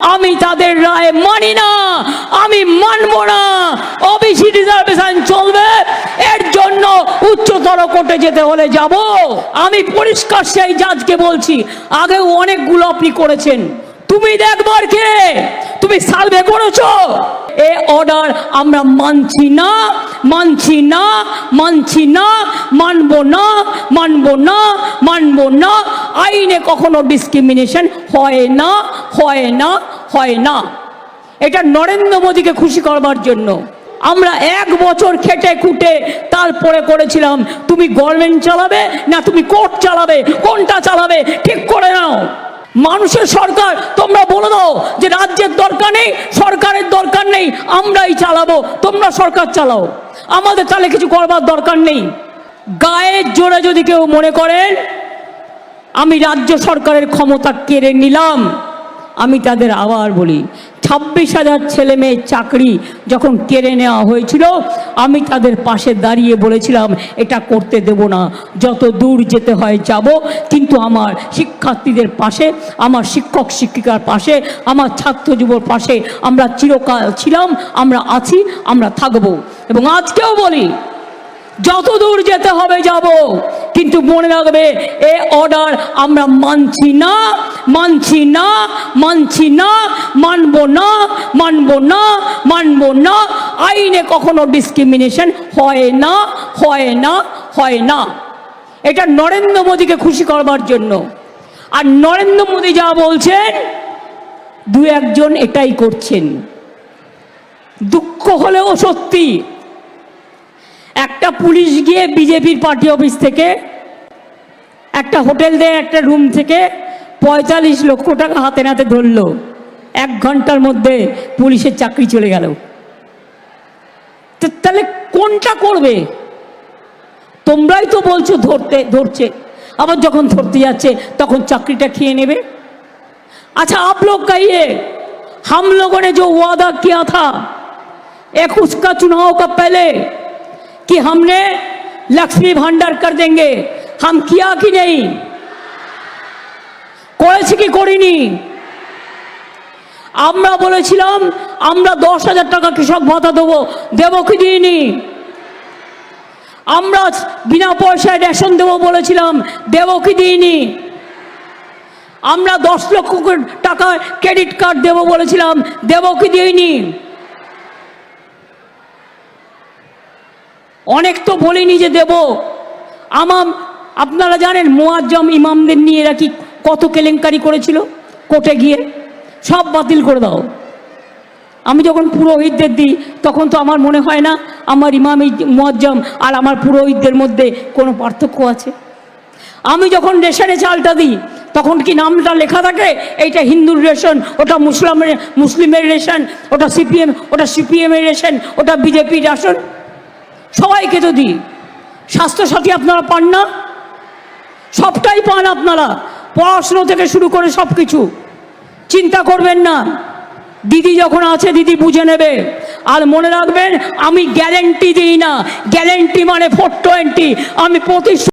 আমি তাদের রায় মানি না, আমি মানব না। ওবিসি রিজার্ভেশন চলবে, এর জন্য উচ্চতর কোর্টে যেতে হলে যাব। আমি পরিষ্কার সেই জাজকে বলছি, আগেও অনেকগুলো আপনি করেছেন। তুমি দেখবার কে? তুমি সার্ভে করেছ? এ অর্ডার আমরা মানছি না মানছি না মানছি না, মানব না মানব না মানব না। আইনে কখনো ডিসক্রিমিনেশন হয় না হয় না হয় না। এটা নরেন্দ্র মোদীকে খুশি করবার জন্য। আমরা এক বছর খেটে খুটে তারপরে করেছিলাম, তুমি গভর্নমেন্ট চালাবে না তুমি কোর্ট চালাবে, কোনটা চালাবে? মানুষের সরকার, তোমরা বলে দাও যে রাজ্যের দরকার নেই, সরকারের দরকার নেই, আমরাই চালাবো। তোমরা সরকার চালাও। আমাদের তাহলে কিছু করবার দরকার নেই। গায়ের জোরে যদি কেউ মনে করেন, আমি রাজ্য সরকারের ক্ষমতা কেড়ে নিলাম, আমি তাদের আবার বলি ছাব্বিশ হাজার ছেলে মেয়ের চাকরি যখন কেড়ে নেওয়া হয়েছিল, আমি তাদের পাশে দাঁড়িয়ে বলেছিলাম, এটা করতে দেব না, যত দূর যেতে হয় যাব। কিন্তু আমার শিক্ষার্থীদের পাশে, আমার শিক্ষক শিক্ষিকার পাশে, আমার ছাত্র যুবর পাশে আমরা চিরকাল ছিলাম, আমরা আছি, আমরা থাকব। এবং আজকেও বলি, যত দূর যেতে হবে, যাব। কিন্তু মনে রাখবে, এ অর্ডার আমরা মানছি না মানছি না মানছি না, মানব না মানব না মানব না, আইনে কখনো ডিসক্রিমিনেশন হয় না হয় না হয় না। এটা নরেন্দ্র মোদীকে খুশি করবার জন্য। আর নরেন্দ্র মোদী যা বলছেন, দু একজন এটাই করছেন। দুঃখ হলেও সত্যি। একটা পুলিশ গিয়ে বিজেপির পার্টি অফিস থেকে একটা হোটেল দিয়ে একটা রুম থেকে পঁয়তাল্লিশ লক্ষ টাকা হাতে নাতে ধরলো এক ঘন্টার মধ্যে পুলিশের চাকরি চলে গেল তো তাহলে কোনটা করবে তোমরাই তো বলছো ধরতে ধরছে আবার যখন ধরতে যাচ্ছে তখন চাকরিটা খেয়ে নেবে अच्छा आप लोग कहिए हम लोगों ने जो वादा किया था एक उसका चुनाव का पहले कि हमने लक्ष्मी भंडार कर देंगे हम किया कि नहीं করেছি কি করিনি আমরা বলেছিলাম আমরা দশ হাজার টাকা কৃষক ভাতা দেবো দেবো কি দিইনি আমরা বিনা পয়সায় রেশন দেবো বলেছিলাম দেবো কি দিইনি আমরা দশ লক্ষ করে টাকা ক্রেডিট কার্ড দেবো বলেছিলাম দেবো কি দিইনি অনেক তো বলিনি যে দেব। আমার, আপনারা জানেন মোয়াজ্জম ইমামদের নিয়ে এরা কি কত কেলেঙ্কারি করেছিল? কোর্টে গিয়ে সব বাতিল করে দাও। আমি যখন পুরোহিতদের দিই, তখন তো আমার মনে হয় না আমার ইমাম মোয়াজ্জম আর আমার পুরোহিতদের মধ্যে কোনো পার্থক্য আছে। আমি যখন রেশনে চালটা দিই, তখন কি নামটা লেখা থাকে? এইটা হিন্দুর রেশন, ওটা মুসলামের, মুসলিমের রেশন, ওটা সিপিএম, ওটা সিপিএমের রেশন, ওটা বিজেপির রেশন সবাইকে তো দিই স্বাস্থ্যসাথী আপনারা পান না, সবটাই পান আপনারা। পড়াশুনো থেকে শুরু করে সব কিছু চিন্তা করবেন না। দিদি যখন আছে, দিদি বুঝে নেবে। আর মনে রাখবেন, আমি গ্যারেন্টি দিই না। গ্যারেন্টি মানে ফোর টোয়েন্টি আমি প্রতি